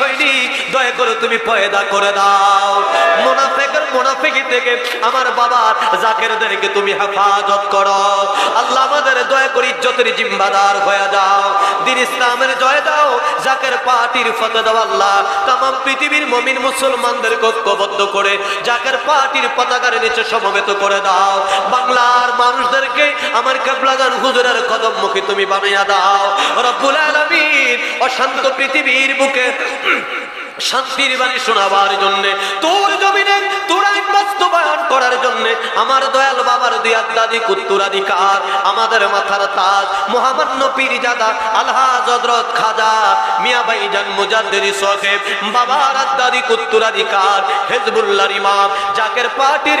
为你 দয়া করে তুমি পয়দা করে দাও। মোনাফেকের মোনাফেকি থেকে আমার বাবার জাকেরদেরকে তুমি হেফাজত করো। আল্লাহ আমাদের দয়া করে ইজ্জতের জিম্বাদার হয়ে যাও। দিন ইসলামের জয় দাও, জাকের পার্টির ফতে দাও আল্লাহ। তাম পৃথিবীর মমিন মুসলমানদের ঐক্যবদ্ধ করে জাকের পার্টির পতাকার নিচে সমবেত করে দাও। বাংলার মানুষদেরকে আমার কেবলাগান হুজুরের কদম মুখে তুমি বানাইয়া দাও। রব্বুল আলামিন অশান্ত পৃথিবীর বুকে শান্তির বাণী শোনাবার জন্য, তোর জমিনে তোর আইন বাস্তবায়ন করার জন্য, আমার দয়াল বাবার দিয়ার দাদি কুত্তুরাধিকার আমাদের মাথার তাজ, মহামান্য পীরজাদা, আলহা হযরত খাজা, মিয়া ভাইজান মুজাদ্দিদ সাহেব বাবার আদাদি কুত্তুরাধিকার হিজবুল্লাহর ইমাম, জাকের পার্টির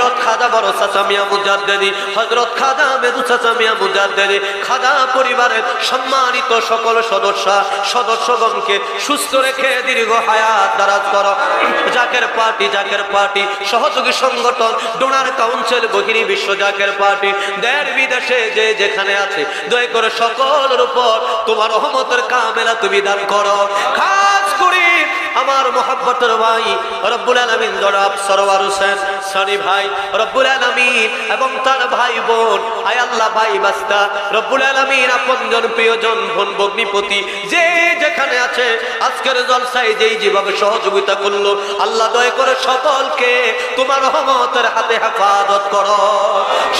বড় সাসামিয়া হজরত মেদু সাসামিয়া পরিবারের সম্মানিত সকল সদস্য, সদস্যগণকে সুস্থ রেখে দীর্ঘ হায়াত দারাজ করো। জাকের পার্টি জাকের পার্টি, সহযোগী সংগঠন, ডোনার কাউন্সিল বহিনী বিশ্ব জাকের পার্টি দেড় বিদেশে যে যেখানে আছে, দয়া করে সকলের উপর তোমার রহমতের কামেলা তুমি দান করো। করি আমার মোহাব্বতের ভাই রব্বুল আলমিন জনাব সরওয়ার হোসেন সানি ভাই রব্বুল আলমিন এবং তার ভাই বোন, আয় আল্লাহ ভাই বাস্তা, রব্বুল আলমিন আপনজন প্রিয়জন, বোন ভগ্নিপতি, যে যেখানে আছে, আজকের জলসায় যেই যেভাবে সহযোগিতা করল, আল্লাহ দয়া করে সকলকে তোমার রহমতের হাতে হেফাজত করো।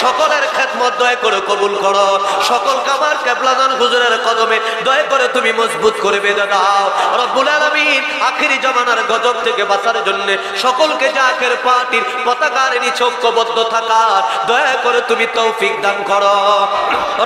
সকলের খেদমত দয়া করে কবুল করো। সকল কামার কেবলাদান হুজুরের কদমে দয়া করে তুমি মজবুত করে বেঁধে দাও। রব্বুল আলমিন আখিরি জমানার গজব থেকে বাঁচার জন্য সকলকে জাকের পার্টির পতাকার নিচে ঐক্যবদ্ধ থাকার দয়া করে তুমি তৌফিক দান করো।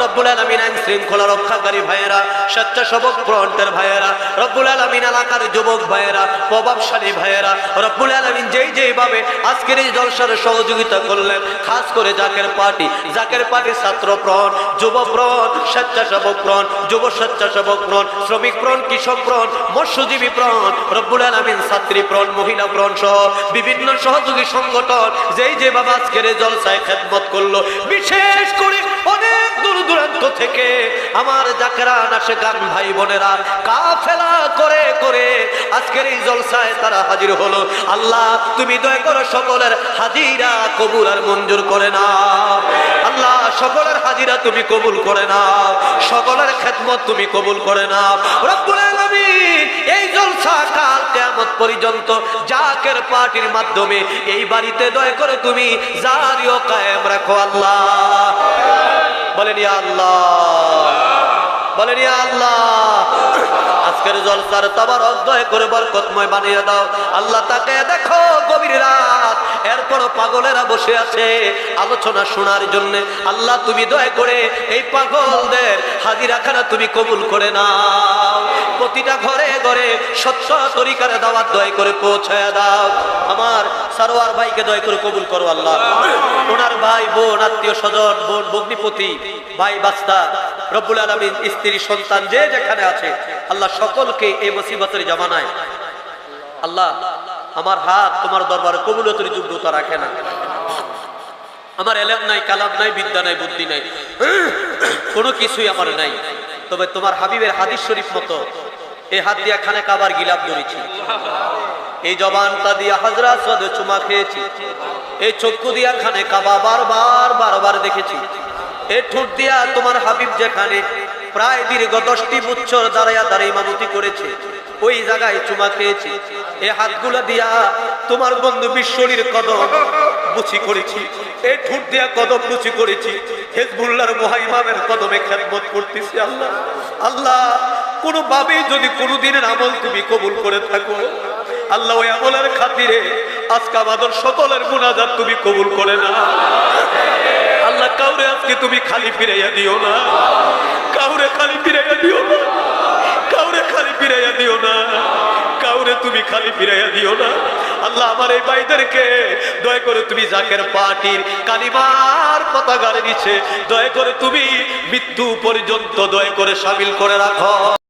রব্বুল আলমিন আইন শৃঙ্খলা রক্ষাকারী ভাইয়েরা, স্বেচ্ছাসেবক ফ্রন্টের ভাইয়েরা, রব্বুল আলমিন এলাকার যুবক ভাইয়েরা, প্রভাবশালী ভাইয়েরা, রব্বুল আলমিন যেই যেইভাবে আজকের এই জলসার সহযোগিতা করলেন, খাস করে জাকের পার্টি, জাকের পার্টি ছাত্র প্রণ, যুব প্রণ, স্বেচ্ছাসেবক প্রণ, যুব স্বেচ্ছাসেবক প্রণ, শ্রমিক প্রণ, কৃষক প্রণ, মৎস্যজীবী প্রণ, রব্বুল আলমিন, ছাত্রী প্রণ, মহিলা প্রণ সহ বিভিন্ন সহযোগী সংগঠন, যেই যে বাবা আজকের জলসায় খেদমত করল, বিশেষ করে থেকে আমার জাকেরা নাসে গান ভাই বোনেরা কাফেলা করে করে আজকের এই জলসায় তারা হাজির হলো। আল্লাহ, তুমি দয়া করো সকলের হাজিরা কবুল আর মঞ্জুর করে না আল্লাহ, সকলের হাজিরা তুমি কবুল করে না সকলের খেদমত তুমি কবুল করে না এই জলসা কাল পর্যন্ত জাকের পার্টির মাধ্যমে এই বাড়িতে দয়া করে তুমি জারিও কায়েম রাখো আল্লাহ। বলেন আল্লাহ বলেন ইয়া আল্লাহ আজকের জলসার তাবার অধ্যয় করে বরকতময় বানিয়ে দাও। আল্লাহ তাকে দেখো গভীর রাত। এরপর পাগলেরা বসে আছে আলোচনা শোনার জন্য। আল্লাহ তুমি দয়া করে এই পাগলদের হাজিরাখানা তুমি কবুল করে নাও। প্রতিটা ঘরে ঘরে সত্য তরিকারে দাওয়াত দয় করে পৌঁছায় দাও। আমার সারোয়ার ভাইকে দয় করে কবুল করো আল্লাহ। ওনার ভাই বোন আত্মীয় স্বজন বোন ভগ্নিপতি ভাই বাস্তা রব্বুল আলমিন স্ত্রী, সন্তান যে যেখানে আছে, আল্লাহ সকলকে এই মুসিবতের জামানায় আল্লাহ, আমার হাত তোমার দরবারে কবুলতের যোগ্যতা রাখে না। আমার এলেম নাই, কালাম নাই, বিদ্যা নাই, বুদ্ধি নাই, কোনো কিছুই আমার নাই। তবে তোমার হাবিবের হাদিস শরীফ মতো এই হাত দিয়া খানে কাবার গিলাপ ধরেছি। এই জবানটা দিয়া হাজরা চুমা খেয়েছি। এই চক্ষু দিয়া খানে কাবা বারবার বারবার দেখেছি। এই ঠোঁট দিয়া তোমার হাবিব যেখানে প্রায় দীর্ঘ দশটি বছর দাঁড়াইয়া দাঁড়াই ইমামতি করেছে, ওই জায়গায় চুমা খেয়েছি। এই হাতগুলো দিয়া তোমার বন্ধু বিশ্বরীর কদম বুঝি করেছি এই ঠোঁট দিয়া কদম বুঝি করেছি। হেজবুল্লাহর মহাইমামের কদমে খেদমত করতেছি আল্লাহ। আল্লাহ কোনো ভাবেই যদি কোনোদিনের আমল তুমি কবুল করে থাকো, আল্লাহ ওই আমলের খাতিরে আজকে আমাদের সকলের গুণাজাত তুমি কবুল করে না কাউরে আজকে তুমি খালি ফিরাইয়া দিও না। কাউরে খালি ফিরাইয়া দিও না। কাউরে খালি ফিরাইয়া দিও না। কাউরে তুমি খালি ফিরাইয়া দিও না। আল্লাহ আমার এই ভাইদেরকে দয়া করে তুমি জাকের পাটির কালিমার পতাকার নিচে দয়া করে তুমি মৃত্যু পর্যন্ত দয়া করে সামিল করে রাখো।